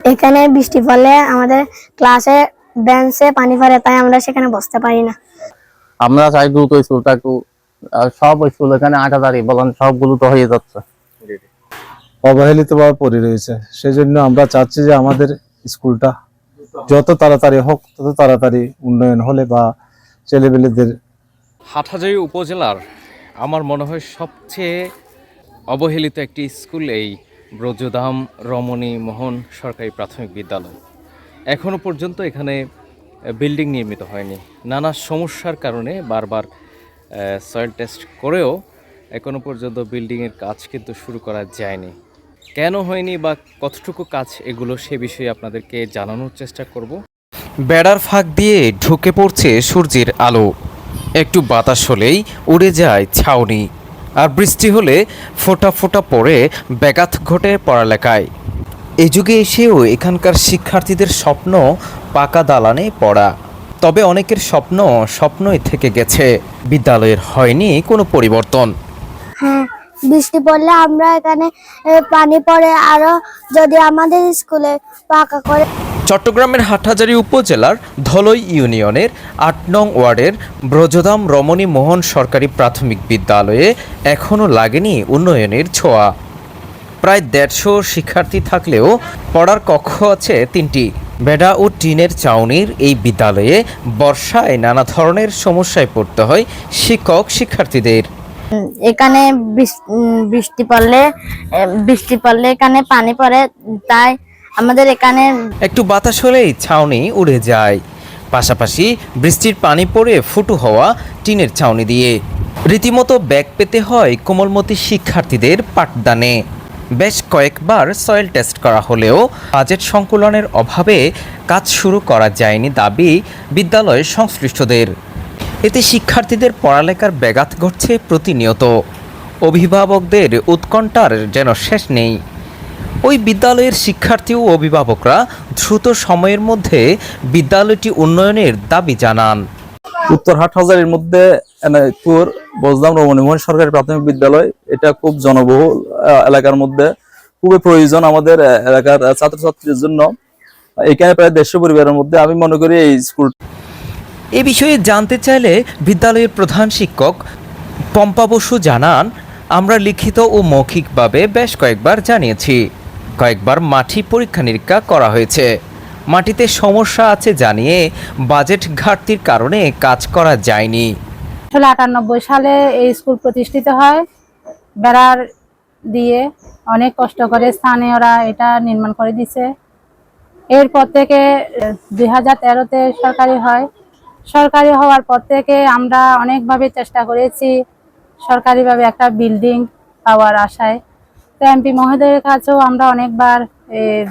এখানে বৃষ্টি পড়লে আমাদের ক্লাসে বেঞ্চে পানি পড়ে তাই আমরা সেখানে বসতে পারি না। আমরা চাই দ্রুত স্কুলটা একটু সব স্কুল এখানে আট হাজারই বলেন সবগুলো তো হয়ে যাচ্ছে। অবহেলিত ভাবে পড়ে রয়েছে। সেই জন্য আমরা চাচ্ছি যে আমাদের স্কুলটা যত তাড়াতাড়ি হোক তত তাড়াতাড়ি উন্নয়ন হলে বা ছেলেপেলেদের হাটহাজারী উপজেলার আমার মনে হয় সবচেয়ে অবহেলিত একটি স্কুল এই ব্রজধাম রমণী মোহন সরকারি প্রাথমিক বিদ্যালয়। এখনও পর্যন্ত এখানে বিল্ডিং নির্মিত হয়নি। নানা সমস্যার কারণে বারবার সয়েল টেস্ট করেও এখনও পর্যন্ত বিল্ডিংয়ের কাজ কিন্তু শুরু করা যায়নি। কেন হয়নি বা কতটুকু কাজ এগুলো সে বিষয়ে আপনাদেরকে জানানোর চেষ্টা করব। বেড়ার ফাঁক দিয়ে ঢুকে পড়ছে সূর্যের আলো। একটু বাতাস হলেই উড়ে যায় ছাউনি। আর বৃষ্টি হলে ফোঁটা ফোঁটা পড়ে ব্যাঘাত ঘটে পড়ালেখায়। এই যুগে এসেও এখানকার শিক্ষার্থীদের স্বপ্ন পাকা দালানে পড়া। তবে অনেকের স্বপ্ন স্বপ্নই থেকে গেছে। বিদ্যালয়ের হয়নি কোনো পরিবর্তন। হ্যাঁ বৃষ্টি পড়লে আমরা এখানে এ, পানি পড়ে। আরও যদি আমাদের স্কুলে পাকা করে চট্টগ্রামের হাটহাজারী উপজেলার ধলই ইউনিয়নের আট নং ওয়ার্ডের ব্রজধাম রমণী মোহন সরকারি প্রাথমিক বিদ্যালয়ে এখনও লাগেনি উন্নয়নের ছোঁয়া। প্রায় দেড়শো শিক্ষার্থী থাকলেও পড়ার কক্ষ আছে তিনটি। বেড়া ও টিনের চাউনির এই বিদ্যালয়ে বর্ষায় নানা ধরনের সমস্যায় পড়তে হয় শিক্ষক শিক্ষার্থীদের। এখানে বৃষ্টি পড়লে বৃষ্টি পড়লে এখানে পানি পড়ে, তাই আমাদের এখানে একটু বাতাস হলেই ছাউনি উড়ে যায়। পাশাপাশি বৃষ্টির পানি পড়ে ফুটো হওয়া টিনের ছাউনি দিয়ে। রীতিমতো ব্যাগ পেতে হয় কোমলমতি শিক্ষার্থীদের পাঠদানে। বেশ কয়েকবার সয়েল টেস্ট করা হলেও বাজেট সংকুলনের অভাবে কাজ শুরু করা যায়নি দাবি বিদ্যালয়ের সংশ্লিষ্টদের। এতে শিক্ষার্থীদের পড়ালেখার ব্যাঘাত ঘটছে প্রতিনিয়ত। অভিভাবকদের উৎকণ্ঠার যেন শেষ নেই। ওই বিদ্যালয়ের শিক্ষার্থী ও অভিভাবকরা দ্রুত সময়ের মধ্যে বিদ্যালয়টি উন্নয়নের দাবি জানান। উত্তর হাটহাজারির মধ্যে এনায়তপুর বজদাম রমণীমোহন সরকারি প্রাথমিক বিদ্যালয়। এটা খুব জনবহুল এলাকার মধ্যে। খুবই প্রয়োজন আমাদের এলাকার আহ, ছাত্রছাত্রীদের জন্য। এখানে প্রায় দেড়শো পরিবারের মধ্যে আমি মনে করি এই স্কুল এ বিষয়ে জানতে চাইলে বিদ্যালয়ের প্রধান শিক্ষক পম্পা বসু জানান আমরা লিখিত ও মৌখিকভাবে বেশ কয়েকবার জানিয়েছি। কয়েকবার মাটি পরীক্ষা নিরীক্ষা করা হয়েছে। মাটিতে সমস্যা আছে জানিয়ে বাজেট ঘাটতির কারণে কাজ করা যায়নি। আসলে আটানব্বই সালে এই স্কুল প্রতিষ্ঠিত হয়। বেড়ার দিয়ে অনেক কষ্ট করে স্থানীয়রা এটা নির্মাণ করে দিছে। এরপর থেকে দুই হাজার তেরোতে সরকারি হয়। সরকারি হওয়ার পর থেকে আমরা অনেকভাবে চেষ্টা করেছি সরকারিভাবে একটা বিল্ডিং পাওয়ার আশায়। তো এমপি মহোদয়ের কাছেও আমরা অনেকবার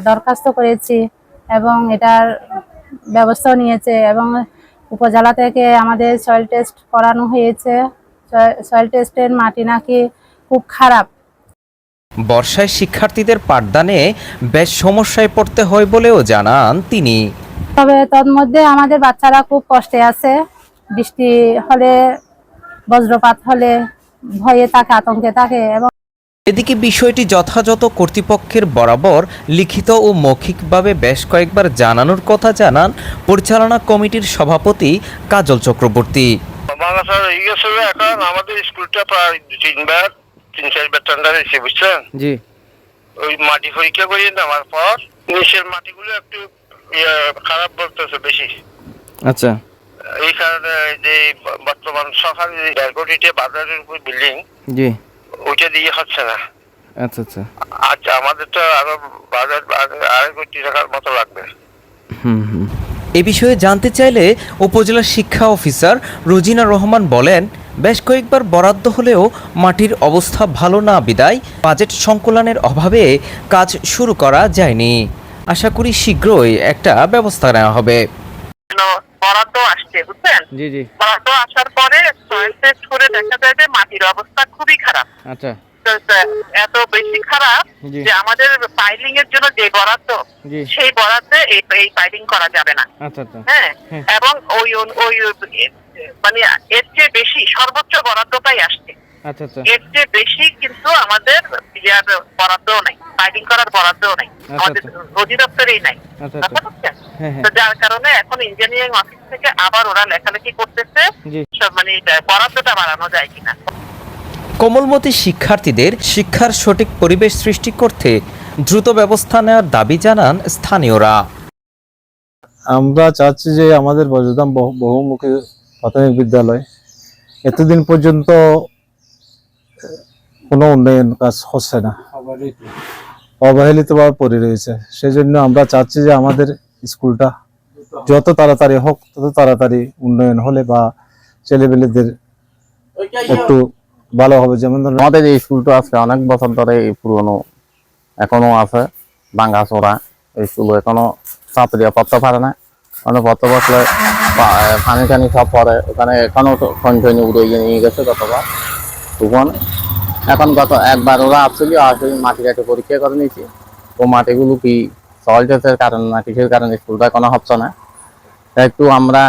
দরখাস্ত করেছি এবং এটার ব্যবস্থাও নিয়েছে এবং উপজেলা থেকে আমাদের সয়েল টেস্ট করানো হয়েছে। সয়েল টেস্টের মাটি নাকি খুব খারাপ। বর্ষায় শিক্ষার্থীদের পাঠদানে বেশ সমস্যায় পড়তে হয় বলেও জানান তিনি। তবে তন্মধ্যে আমাদের বাচ্চারা খুব কষ্টে আছে। বৃষ্টি হলে বজ্রপাত হলে ভয়ে থাকে আতঙ্কে থাকে এবং এদিকে বিষয়টি যথাযথ কর্তৃপক্ষের বরাবর লিখিত ও মৌখিকভাবে বেশ কয়েকবার জানানোর কথা জানান পরিচালনা কমিটির সভাপতি কাজল চক্রবর্তী। এখন আমাদের স্কুলটা প্রায় দু তিনবার তিন চারবার টেন্ডার এসে বুঝছেন? জি। ওই মাটি পরীক্ষা করিয়ে নেওয়ার পর নিচের মাটিগুলো একটু ইয়ে, খারাপ বলতেছে বেশি। আচ্ছা। এই কারণে যে বর্তমান সরকারি এয়ারপোর্টে বাজারের উপর বিল্ডিং জি। ওইটা দিয়ে হচ্ছে না। আচ্ছা আচ্ছা। আচ্ছা আমাদের তো আরও বাজার আড়াই- কোটি টাকার মতো লাগবে। হুম হুম। এ বিষয়ে জানতে চাইলে উপজেলা শিক্ষা অফিসার রোজিনা রহমান বলেন বেশ কয়েকবার বরাদ্দ হলেও মাটির অবস্থা ভালো না বিদায় বাজেট সংকলনের অভাবে কাজ শুরু করা যায়নি। আশা করি শীঘ্রই একটা ব্যবস্থা নেওয়া হবে। বরাদ্দ আসছে বুঝছেন? জি জি। বরাদ্দ আসার পরে সয়েল টেস্ট করে দেখা যায় যে মাটির অবস্থা খুবই খারাপ। আচ্ছা। এত বেশি খারাপ যে আমাদের পাইলিং এর জন্য যে বরাদ্দ সেই বরাদ্দে এই এই পাইলিং করা যাবে না। আচ্ছা আচ্ছা। হ্যাঁ? হ্যাঁ। এবং ওই ওই মানে এর চেয়ে বেশি সর্বোচ্চ বরাদ্দটাই আসছে। আচ্ছা এর চেয়ে বেশি কিন্তু আমাদের বরাদ্দও নাই ফাইটিং করার বরাদ্দও নাই। আমাদের অধিদপ্তরেই নাই। আচ্ছা বুঝতে পারছেন? হ্যাঁ হ্যাঁ। তো যার কারণে এখন ইঞ্জিনিয়ারিং অফিস থেকে আবার ওরা লেখালেখি করতেছে। মানে বরাদ্দটা বাড়ানো যায় কিনা। কোমলমতি শিক্ষার্থীদের শিক্ষার সঠিক পরিবেশ সৃষ্টি করতে দ্রুত ব্যবস্থা নেওয়ার দাবি জানান স্থানীয়রা। আমরা চাচ্ছি যে আমাদের বজদাম বহুমুখী প্রাথমিক বিদ্যালয়। এতদিন পর্যন্ত কোনো উন্নয়ন কাজ হচ্ছে না। অবহেলিতভাবে পড়ে রয়েছে। সেই জন্য আমরা চাচ্ছি যে আমাদের স্কুলটা যত তাড়াতাড়ি হোক, তত তাড়াতাড়ি উন্নয়ন হলে বা ছেলেপেলেদের একটু ভালো হবে। যেমন ধরুন আমাদের এই স্কুলটা আছে অনেক বছর ধরে এই পুরনো, এখনও আছে, ভাঙ্গাচোরা এই স্কুল, এখনও ছাত্রীরা পড়তে পারে না। মানে পড়তে বসলে পানি টানি সব পরে ওখানে এখনও খনখনি উড়ে নিয়ে গেছে তখন এখন গত একবার ওরা আসছিল আসলে মাটি কাটে পরীক্ষা করে নিয়েছি। ও মাটিগুলো কি সল্টেসের কারণ না কিসের কারণে স্কুলটা কোনো হচ্ছে না। একটু আমরা